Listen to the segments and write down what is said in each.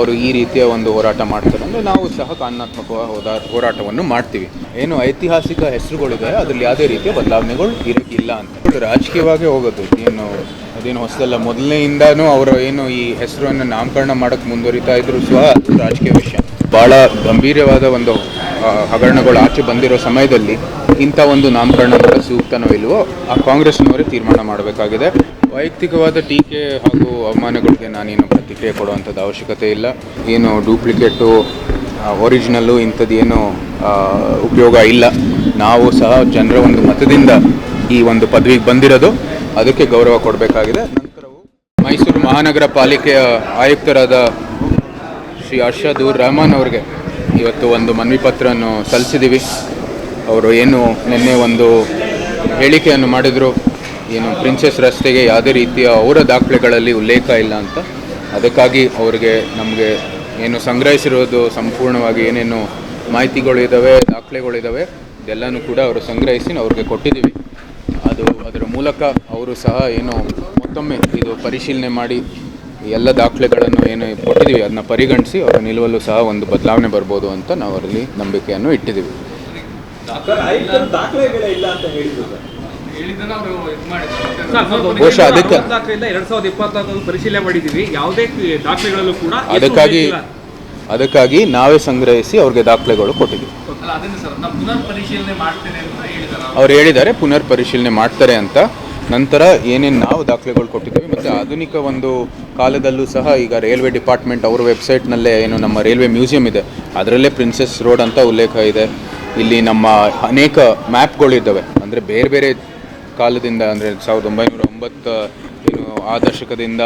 ಅವರು ಈ ರೀತಿಯ ಒಂದು ಹೋರಾಟ ಮಾಡ್ತಾರೆ ಅಂದರೆ ನಾವು ಸಹ ಕಾನೂನಾತ್ಮಕ ಹೋರಾಟವನ್ನು ಮಾಡ್ತೀವಿ. ಏನು ಐತಿಹಾಸಿಕ ಹೆಸರುಗಳಿದೆ, ಅದರಲ್ಲಿ ಯಾವುದೇ ರೀತಿಯ ಬದಲಾವಣೆಗಳು ಇರೋಕ್ಕಿಲ್ಲ ಅಂತ. ರಾಜಕೀಯವಾಗಿ ಹೋಗೋದು, ಏನು, ಅದೇನು ಹೊಸದಲ್ಲ ಮೊದಲನೆಯಿಂದನೂ ಅವರು ಏನು ಈ ಹೆಸರನ್ನು ನಾಮಕರಣ ಮಾಡೋಕ್ಕೆ ಮುಂದುವರಿತಾ ಇದ್ರು ಸಹ ರಾಜಕೀಯ ವಿಷಯ. ಭಾಳ ಗಂಭೀರವಾದ ಒಂದು ಹಗರಣಗಳು ಆಚೆ ಬಂದಿರೋ ಸಮಯದಲ್ಲಿ ಇಂಥ ಒಂದು ನಾಮಕರಣ ಸೂಕ್ತನೋ ಇಲ್ವೋ, ಆ ಕಾಂಗ್ರೆಸ್ನವರೇ ತೀರ್ಮಾನ ಮಾಡಬೇಕಾಗಿದೆ. ವೈಯಕ್ತಿಕವಾದ ಟೀಕೆ ಹಾಗೂ ಅವಮಾನಗಳಿಗೆ ನಾನೇನು ಪ್ರತಿಕ್ರಿಯೆ ಕೊಡುವಂಥದ್ದು ಅವಶ್ಯಕತೆ ಇಲ್ಲ. ಏನು ಡೂಪ್ಲಿಕೇಟು ಒರಿಜಿನಲ್ಲು ಇಂಥದ್ದೇನು ಉಪಯೋಗ ಇಲ್ಲ. ನಾವು ಸಹ ಜನರ ಒಂದು ಮತದಿಂದ ಈ ಒಂದು ಪದವಿಗೆ ಬಂದಿರೋದು. ಅದಕ್ಕೆ ಗೌರವ ಕೊಡಬೇಕಾಗಿದೆ. ನಂತರವು ಮೈಸೂರು ಮಹಾನಗರ ಪಾಲಿಕೆಯ ಆಯುಕ್ತರಾದ ಶ್ರೀ ಅರ್ಷದೂರ್ ರಹಮಾನ್ ಅವರಿಗೆ ಇವತ್ತು ಒಂದು ಮನವಿ ಪತ್ರವನ್ನು ಸಲ್ಲಿಸಿದ್ದೀವಿ. ಅವರು ಏನು ನಿನ್ನೆ ಒಂದು ಹೇಳಿಕೆಯನ್ನು ಮಾಡಿದರು. ಏನು ಪ್ರಿನ್ಸೆಸ್ ರಸ್ತೆಗೆ ಯಾವುದೇ ರೀತಿಯ ಅವರ ದಾಖಲೆಗಳಲ್ಲಿ ಉಲ್ಲೇಖ ಇಲ್ಲ ಅಂತ. ಅದಕ್ಕಾಗಿ ಅವರಿಗೆ ನಮಗೆ ಏನು ಸಂಗ್ರಹಿಸಿರೋದು ಸಂಪೂರ್ಣವಾಗಿ ಏನೇನು ಮಾಹಿತಿಗಳಿದ್ದಾವೆ ದಾಖಲೆಗಳಿದ್ದಾವೆ ಇದೆಲ್ಲನೂ ಕೂಡ ಅವರು ಸಂಗ್ರಹಿಸಿ ಅವ್ರಿಗೆ ಕೊಟ್ಟಿದ್ದೀವಿ. ಅದು ಅದರ ಮೂಲಕ ಅವರು ಸಹ ಏನು ಮತ್ತೊಮ್ಮೆ ಇದು ಪರಿಶೀಲನೆ ಮಾಡಿ ಎಲ್ಲ ದಾಖಲೆಗಳನ್ನು ಏನು ಕೊಟ್ಟಿದ್ದೀವಿ, ಅದನ್ನ ಪರಿಗಣಿಸಿ ಅವರ ನಿಲುವಲ್ಲೂ ಸಹ ಒಂದು ಬದಲಾವಣೆ ಬರ್ಬೋದು ಅಂತ ನಾವು ಅವರಲ್ಲಿ ನಂಬಿಕೆಯನ್ನು ಇಟ್ಟಿದ್ದೀವಿ. ಬಹುಶಃ ಅದಕ್ಕೆ ಎರಡ್ ಸಾವಿರದ ಪರಿಶೀಲನೆ ಮಾಡಿದೀವಿ ಯಾವುದೇ ದಾಖಲೆಗಳಲ್ಲೂ ಕೂಡ ಅದಕ್ಕಾಗಿ ಅದಕ್ಕಾಗಿ ನಾವೇ ಸಂಗ್ರಹಿಸಿ ಅವ್ರಿಗೆ ದಾಖಲೆಗಳು ಕೊಟ್ಟಿದ್ವಿ ಅಲ್ಲ ಅದನ್ನು ಸರ್ ನಾವು ಪುನರ್ ಪರಿಶೀಲನೆ ಮಾಡ್ತೇನೆ ಅಂತ ಹೇಳಿದಾರೆ ಅವ್ರು. ಹೇಳಿದ್ದಾರೆ ಪುನರ್ ಪರಿಶೀಲನೆ ಮಾಡ್ತಾರೆ ಅಂತ. ನಂತರ ಏನೇನು ನಾವು ದಾಖಲೆಗಳು ಕೊಟ್ಟಿದ್ದೀವಿ ಮತ್ತು ಆಧುನಿಕ ಒಂದು ಕಾಲದಲ್ಲೂ ಸಹ ಈಗ ರೈಲ್ವೆ ಡಿಪಾರ್ಟ್ಮೆಂಟ್ ಅವ್ರ ವೆಬ್ಸೈಟ್ನಲ್ಲೇ ಏನು ನಮ್ಮ ರೈಲ್ವೆ ಮ್ಯೂಸಿಯಂ ಇದೆ. ಅದರಲ್ಲೇ ಪ್ರಿನ್ಸೆಸ್ ರೋಡ್ ಅಂತ ಉಲ್ಲೇಖ ಇದೆ. ಇಲ್ಲಿ ನಮ್ಮ ಅನೇಕ ಮ್ಯಾಪ್ಗಳಿದ್ದಾವೆ. ಅಂದರೆ ಬೇರೆ ಬೇರೆ ಕಾಲದಿಂದ ಅಂದರೆ ಸಾವಿರದ ಒಂಬೈನೂರ ಒಂಬತ್ತು, ಏನು ಆ ದಶಕದಿಂದ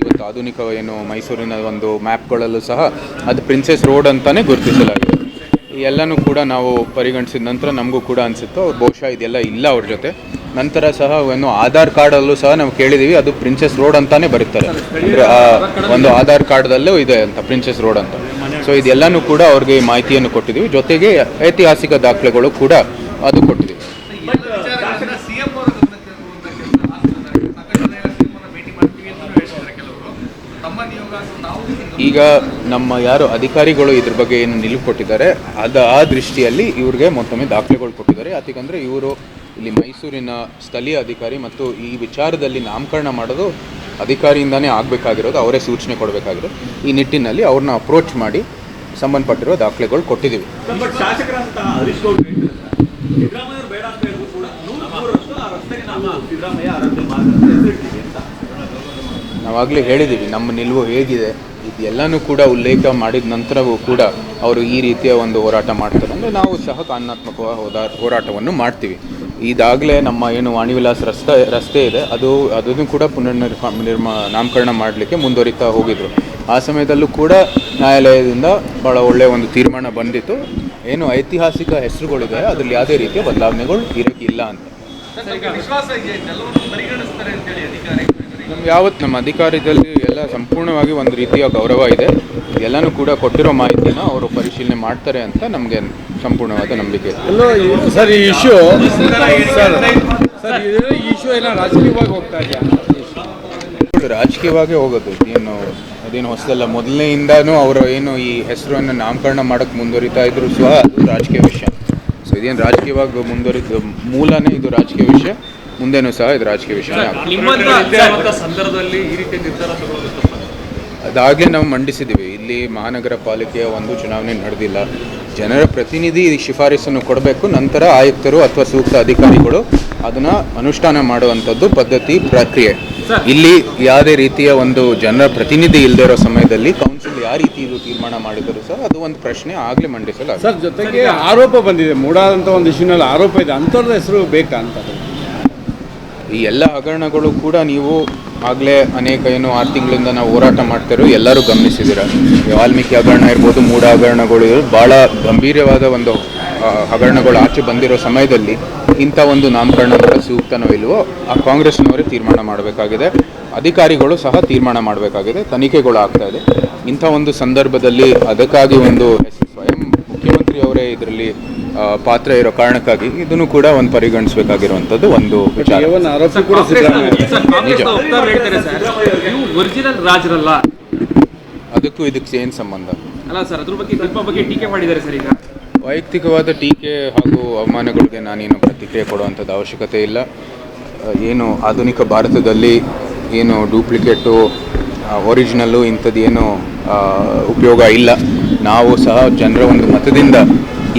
ಇವತ್ತು ಆಧುನಿಕ ಏನು ಮೈಸೂರಿನ ಒಂದು ಮ್ಯಾಪ್ಗಳಲ್ಲೂ ಸಹ ಅದು ಪ್ರಿನ್ಸೆಸ್ ರೋಡ್ ಅಂತಲೇ ಗುರುತಿಸಲಾಗಿದೆ. ಎಲ್ಲನೂ ಕೂಡ ನಾವು ಪರಿಗಣಿಸಿದ ನಂತರ ನಮಗೂ ಕೂಡ ಅನಿಸುತ್ತೋ ಬಹುಶಃ ಇದೆಲ್ಲ ಇಲ್ಲ ಅವ್ರ ಜೊತೆ. ನಂತರ ಸಹ ಏನು ಆಧಾರ್ ಕಾರ್ಡಲ್ಲೂ ಸಹ ನಾವು ಕೇಳಿದ್ದೀವಿ ಅದು ಪ್ರಿನ್ಸೆಸ್ ರೋಡ್ ಅಂತಾನೆ ಬರೀತಾರೆ. ಅಂದರೆ, ಆ, ಒಂದು ಆಧಾರ್ ಕಾರ್ಡ್ದಲ್ಲೂ ಇದೆ ಅಂತ ಪ್ರಿನ್ಸೆಸ್ ರೋಡ್ ಅಂತ. ಸೊ ಇದೆಲ್ಲನೂ ಕೂಡ ಅವ್ರಿಗೆ ಮಾಹಿತಿಯನ್ನು ಕೊಟ್ಟಿದ್ದೀವಿ ಜೊತೆಗೆ ಐತಿಹಾಸಿಕ ದಾಖಲೆಗಳು ಕೂಡ ಅದು ಕೊಟ್ಟಿದ್ದೀವಿ ಈಗ ನಮ್ಮ ಯಾರು ಅಧಿಕಾರಿಗಳು ಇದ್ರ ಬಗ್ಗೆ ಏನು ನಿಲುವು ಕೊಟ್ಟಿದ್ದಾರೆ ಅದ ಆ ದೃಷ್ಟಿಯಲ್ಲಿ ಇವ್ರಿಗೆ ಮತ್ತೊಮ್ಮೆ ದಾಖಲೆಗಳು ಕೊಟ್ಟಿದ್ದಾರೆ. ಯಾಕಂದರೆ ಇವರು ಇಲ್ಲಿ ಮೈಸೂರಿನ ಸ್ಥಳೀಯ ಅಧಿಕಾರಿ ಮತ್ತು ಈ ವಿಚಾರದಲ್ಲಿ ನಾಮಕರಣ ಮಾಡೋದು ಅಧಿಕಾರಿಯಿಂದನೇ ಆಗಬೇಕಾಗಿರೋದು ಅವರೇ ಸೂಚನೆ ಕೊಡಬೇಕಾಗಿರೋದು. ಈ ನಿಟ್ಟಿನಲ್ಲಿ ಅವ್ರನ್ನ ಅಪ್ರೋಚ್ ಮಾಡಿ ಸಂಬಂಧಪಟ್ಟಿರೋ ದಾಖಲೆಗಳು ಕೊಟ್ಟಿದ್ದೀವಿ. ನಾವಾಗಲೇ ಹೇಳಿದ್ದೀವಿ ನಮ್ಮ ನಿಲುವು ಹೇಗಿದೆ. ಇದೆಲ್ಲನೂ ಕೂಡ ಉಲ್ಲೇಖ ಮಾಡಿದ ನಂತರವೂ ಕೂಡ ಅವರು ಈ ರೀತಿಯ ಒಂದು ಹೋರಾಟ ಮಾಡ್ತಾರೆ. ಅಂದರೆ ನಾವು ಸಹ ಕಾನೂನಾತ್ಮಕ ಹೋದಾ ಹೋರಾಟವನ್ನು ಮಾಡ್ತೀವಿ. ಇದಾಗಲೇ ನಮ್ಮ ಏನು ವಾಣಿವಿಲಾಸ್ ರಸ್ತೆ ರಸ್ತೆ ಇದೆ. ಅದು ಅದನ್ನು ಕೂಡ ಪುನರ್ನಿರ್ಮ ನಿರ್ಮ ನಾಮಕರಣ ಮಾಡಲಿಕ್ಕೆ ಮುಂದುವರಿತಾ ಹೋಗಿದ್ರು. ಆ ಸಮಯದಲ್ಲೂ ಕೂಡ ನ್ಯಾಯಾಲಯದಿಂದ ಭಾಳ ಒಳ್ಳೆಯ ಒಂದು ತೀರ್ಮಾನ ಬಂದಿತ್ತು. ಏನು ಐತಿಹಾಸಿಕ ಹೆಸರುಗಳಿದೆ ಅದರಲ್ಲಿ ಯಾವುದೇ ರೀತಿಯ ಬದಲಾವಣೆಗಳು ಇರೋಕ್ಕಿಲ್ಲ ಅಂತ. ನಮ್ಗೆ ಯಾವತ್ತು ನಮ್ಮ ಅಧಿಕಾರದಲ್ಲಿ ಸಂಪೂರ್ಣವಾಗಿ ಒಂದು ರೀತಿಯ ಗೌರವ ಇದೆ. ಎಲ್ಲನೂ ಕೂಡ ಕೊಟ್ಟಿರೋ ಮಾಹಿತಿನ ಅವರು ಪರಿಶೀಲನೆ ಮಾಡ್ತಾರೆ ಅಂತ ನಮಗೆ ಸಂಪೂರ್ಣವಾದ ನಂಬಿಕೆ ಇದೆ. ಸರ್ ಈ ಇಶ್ಯೂ ಸರ್ ಇಶ್ಯೂ ಏನೋ ರಾಜಕೀಯವಾಗಿ ಹೋಗ್ತಾ ಇದೆಯಾ? ರಾಜಕೀಯವಾಗಿ ಹೋಗೋದು. ಏನು ಅದೇನು ಹೊಸದಲ್ಲ. ಮೊದಲನೆಯಿಂದನೂ ಅವರು ಏನು ಈ ಹೆಸರನ್ನು ನಾಮಕರಣ ಮಾಡೋಕ್ಕೆ ಮುಂದುವರಿತಾ ಇದ್ರು ಸಹ ರಾಜಕೀಯ ವಿಷಯ. ಸೊ ಇದೇನು ರಾಜಕೀಯವಾಗಿ ಮುಂದುವರಿದ ಮೂಲನೇ ಇದು ರಾಜಕೀಯ ವಿಷಯ. ಮುಂದೆನೂ ಸಹ ಇದು ರಾಜಕೀಯ ವಿಷಯ. ಸಂದರ್ಭದಲ್ಲಿ ಈ ನಿರ್ಧಾರ ಅದಾಗಲೇ ನಾವು ಮಂಡಿಸಿದ್ದೀವಿ. ಇಲ್ಲಿ ಮಹಾನಗರ ಪಾಲಿಕೆಯ ಒಂದು ಚುನಾವಣೆ ನಡೆದಿಲ್ಲ. ಜನರ ಪ್ರತಿನಿಧಿ ಈ ಶಿಫಾರಸನ್ನು ಕೊಡಬೇಕು. ನಂತರ ಆಯುಕ್ತರು ಅಥವಾ ಸೂಕ್ತ ಅಧಿಕಾರಿಗಳು ಅದನ್ನು ಅನುಷ್ಠಾನ ಮಾಡುವಂಥದ್ದು ಪದ್ಧತಿ ಪ್ರಕ್ರಿಯೆ. ಇಲ್ಲಿ ಯಾವುದೇ ರೀತಿಯ ಒಂದು ಜನರ ಪ್ರತಿನಿಧಿ ಇಲ್ಲದೆ ಇರೋ ಸಮಯದಲ್ಲಿ ಕೌನ್ಸಿಲ್ ಯಾವ ರೀತಿ ಇದು ತೀರ್ಮಾನ ಮಾಡಿದರೂ ಸಹ ಅದು ಒಂದು ಪ್ರಶ್ನೆ ಆಗಲೇ ಮಂಡಿಸಲ್ಲ ಸರ್ ಜೊತೆಗೆ ಆರೋಪ ಬಂದಿದೆ. ಮೂಡಾದಂಥ ಒಂದು ಇಶ್ಯೂನಲ್ಲಿ ಆರೋಪ ಇದೆ. ಅಂಥವ್ರದ್ದು ಹೆಸರು ಬೇಕಾ ಅಂತ. ಈ ಎಲ್ಲ ಹಗರಣಗಳು ಕೂಡ ನೀವು ಆಗಲೇ ಅನೇಕ ಏನು ಆರು ತಿಂಗಳಿಂದ ನಾವು ಹೋರಾಟ ಮಾಡ್ತಿರೋ ಎಲ್ಲರೂ ಗಮನಿಸಿದ್ದೀರ? ವಾಲ್ಮೀಕಿ ಹಗರಣ ಇರ್ಬೋದು, ಮೂಢ ಹಗರಣಗಳು ಭಾಳ ಗಂಭೀರವಾದ ಒಂದು ಹಗರಣಗಳು ಆಚೆ ಬಂದಿರೋ ಸಮಯದಲ್ಲಿ ಇಂಥ ಒಂದು ನಾಮಕರಣ ಸೂಕ್ತನೋ ಇಲ್ವೋ, ಆ ಕಾಂಗ್ರೆಸ್ನವರೇ ತೀರ್ಮಾನ ಮಾಡಬೇಕಾಗಿದೆ. ಅಧಿಕಾರಿಗಳು ಸಹ ತೀರ್ಮಾನ ಮಾಡಬೇಕಾಗಿದೆ. ತನಿಖೆಗಳು ಆಗ್ತಾ ಇದೆ. ಇಂಥ ಒಂದು ಸಂದರ್ಭದಲ್ಲಿ ಅದಕ್ಕಾಗಿ ಒಂದು, ಸ್ವಯಂ ಮುಖ್ಯಮಂತ್ರಿ ಅವರೇ ಇದರಲ್ಲಿ ಪಾತ್ರ ಇರೋ ಕಾರಣಕ್ಕಾಗಿ ಇದನ್ನು ಕೂಡ ಒಂದು ಪರಿಗಣಿಸಬೇಕಾಗಿರುವಂಥದ್ದು ಒಂದು ವಿಚಾರ. ರಾಜರಲ್ಲ. ಅದಕ್ಕೂ ಇದಕ್ಕೆ ಏನು ಸಂಬಂಧ? ಅಲ್ಲ ಸರ್ ಅದ್ರ ಬಗ್ಗೆ ಸ್ವಲ್ಪ ಬಗ್ಗೆ ಟೀಕೆ ಮಾಡಿದ್ದಾರೆ ಸರ್ ಈಗ. ವೈಯಕ್ತಿಕವಾದ ಟೀಕೆ ಹಾಗೂ ಅವಮಾನಗಳಿಗೆ ನಾನೇನು ಪ್ರತಿಕ್ರಿಯೆ ಕೊಡುವಂಥದ್ದು ಅವಶ್ಯಕತೆ ಇಲ್ಲ. ಏನು ಆಧುನಿಕ ಭಾರತದಲ್ಲಿ ಏನು ಡೂಪ್ಲಿಕೇಟು ಒರಿಜಿನಲ್ಲು ಇಂಥದ್ದು ಏನು ಉಪಯೋಗ ಇಲ್ಲ. ನಾವು ಸಹ ಜನರ ಒಂದು ಮತದಿಂದ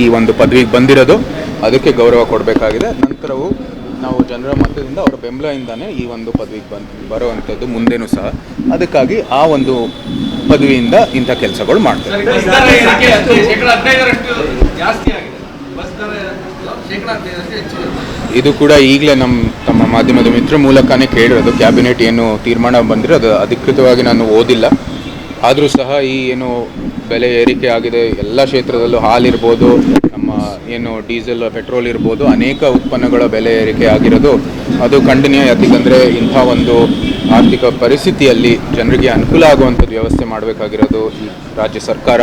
ಈ ಒಂದು ಪದವಿಗೆ ಬಂದಿರೋದು. ಅದಕ್ಕೆ ಗೌರವ ಕೊಡಬೇಕಾಗಿದೆ. ನಂತರವು ನಾವು ಜನರ ಮತದಿಂದ ಅವರ ಬೆಂಬಲದಿಂದನೇ ಈ ಒಂದು ಪದವಿಗೆ ಬಂದು ಬರುವಂಥದ್ದು ಮುಂದೆನೂ ಸಹ. ಅದಕ್ಕಾಗಿ ಆ ಒಂದು ಪದವಿಯಿಂದ ಇಂಥ ಕೆಲಸಗಳು ಮಾಡ್ತಾರೆ ಇದು ಕೂಡ ಈಗಲೇ ನಮ್ಮ ತಮ್ಮ ಮಾಧ್ಯಮದ ಮಿತ್ರ ಮೂಲಕನೇ ಕೇಳಿರೋದು. ಕ್ಯಾಬಿನೆಟ್ ಏನು ತೀರ್ಮಾನ ಬಂದಿರೋ ಅದು ಅಧಿಕೃತವಾಗಿ ನಾನು ಓದಿಲ್ಲ. ಆದರೂ ಸಹ ಈ ಏನು ಬೆಲೆ ಏರಿಕೆ ಆಗಿದೆ, ಎಲ್ಲ ಕ್ಷೇತ್ರದಲ್ಲೂ ಹಾಲಿರ್ಬೋದು, ನಮ್ಮ ಏನು ಡೀಸೆಲ್, ಪೆಟ್ರೋಲ್ ಇರ್ಬೋದು, ಅನೇಕ ಉತ್ಪನ್ನಗಳ ಬೆಲೆ ಏರಿಕೆ ಆಗಿರೋದು. ಅದು ಖಂಡನೀಯ, ಯಾಕಂದರೆ ಇಂಥ ಒಂದು ಆರ್ಥಿಕ ಪರಿಸ್ಥಿತಿಯಲ್ಲಿ ಜನರಿಗೆ ಅನುಕೂಲ ಆಗುವಂಥದ್ದು ವ್ಯವಸ್ಥೆ ಮಾಡಬೇಕಾಗಿರೋದು ಈ ರಾಜ್ಯ ಸರ್ಕಾರ.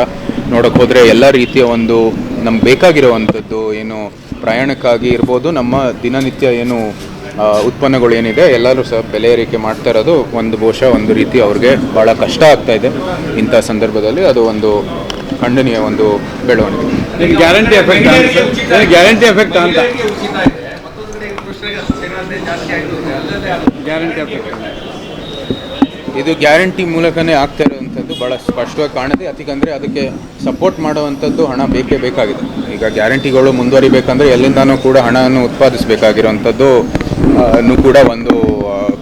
ನೋಡೋಕೆ ಹೋದರೆ ಎಲ್ಲ ರೀತಿಯ ಒಂದು ನಮ್ಗೆ ಬೇಕಾಗಿರುವಂಥದ್ದು ಏನು ಪ್ರಯಾಣಕ್ಕಾಗಿ ಇರ್ಬೋದು, ನಮ್ಮ ದಿನನಿತ್ಯ ಏನು ಉತ್ಪನ್ನಗಳು ಏನಿದೆ ಎಲ್ಲರೂ ಸಹ ಬೆಲೆ ಏರಿಕೆ ಮಾಡ್ತಾ ಇರೋದು ಒಂದು ಬಹುಶಃ ಒಂದು ರೀತಿ ಅವ್ರಿಗೆ ಭಾಳ ಕಷ್ಟ ಆಗ್ತಾ ಇದೆ ಇಂಥ ಸಂದರ್ಭದಲ್ಲಿ. ಅದು ಒಂದು ಖಂಡನೀಯ ಒಂದು ಬೆಳವಣಿಗೆ. ಗ್ಯಾರಂಟಿ ಎಫೆಕ್ಟ್ ಗ್ಯಾರಂಟಿ ಎಫೆಕ್ಟ್ ಅಂತ? ಗ್ಯಾರಂಟಿ ಎಫೆಕ್ಟ್ ಇದು ಗ್ಯಾರಂಟಿ ಮೂಲಕನೇ ಆಗ್ತಾ ಇರುವಂಥದ್ದು ಭಾಳ ಸ್ಪಷ್ಟವಾಗಿ ಕಾಣುತ್ತೆ. ಯಾಕಂದರೆ ಅದಕ್ಕೆ ಸಪೋರ್ಟ್ ಮಾಡುವಂಥದ್ದು ಹಣ ಬೇಕೇ ಬೇಕಾಗಿದೆ. ಈಗ ಗ್ಯಾರಂಟಿಗಳು ಮುಂದುವರಿಬೇಕಂದ್ರೆ ಎಲ್ಲಿಂದಾನೂ ಕೂಡ ಹಣವನ್ನು ಉತ್ಪಾದಿಸಬೇಕಾಗಿರುವಂಥದ್ದು ಕೂಡ ಒಂದು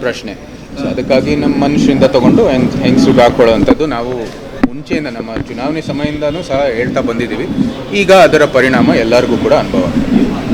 ಪ್ರಶ್ನೆ. ಸೊ ಅದಕ್ಕಾಗಿ ನಮ್ಮ ಮನುಷ್ಯರಿಂದ ತಗೊಂಡು ಹೆಂಗ್ ಹೆಂಗಸ್ರಿಗೆ ಹಾಕ್ಕೊಳ್ಳುವಂಥದ್ದು ನಾವು ಮುಂಚೆಯಿಂದ ನಮ್ಮ ಚುನಾವಣೆ ಸಮಯದಿಂದನೂ ಸಹ ಹೇಳ್ತಾ ಬಂದಿದ್ದೀವಿ. ಈಗ ಅದರ ಪರಿಣಾಮ ಎಲ್ಲರಿಗೂ ಕೂಡ ಅನುಭವ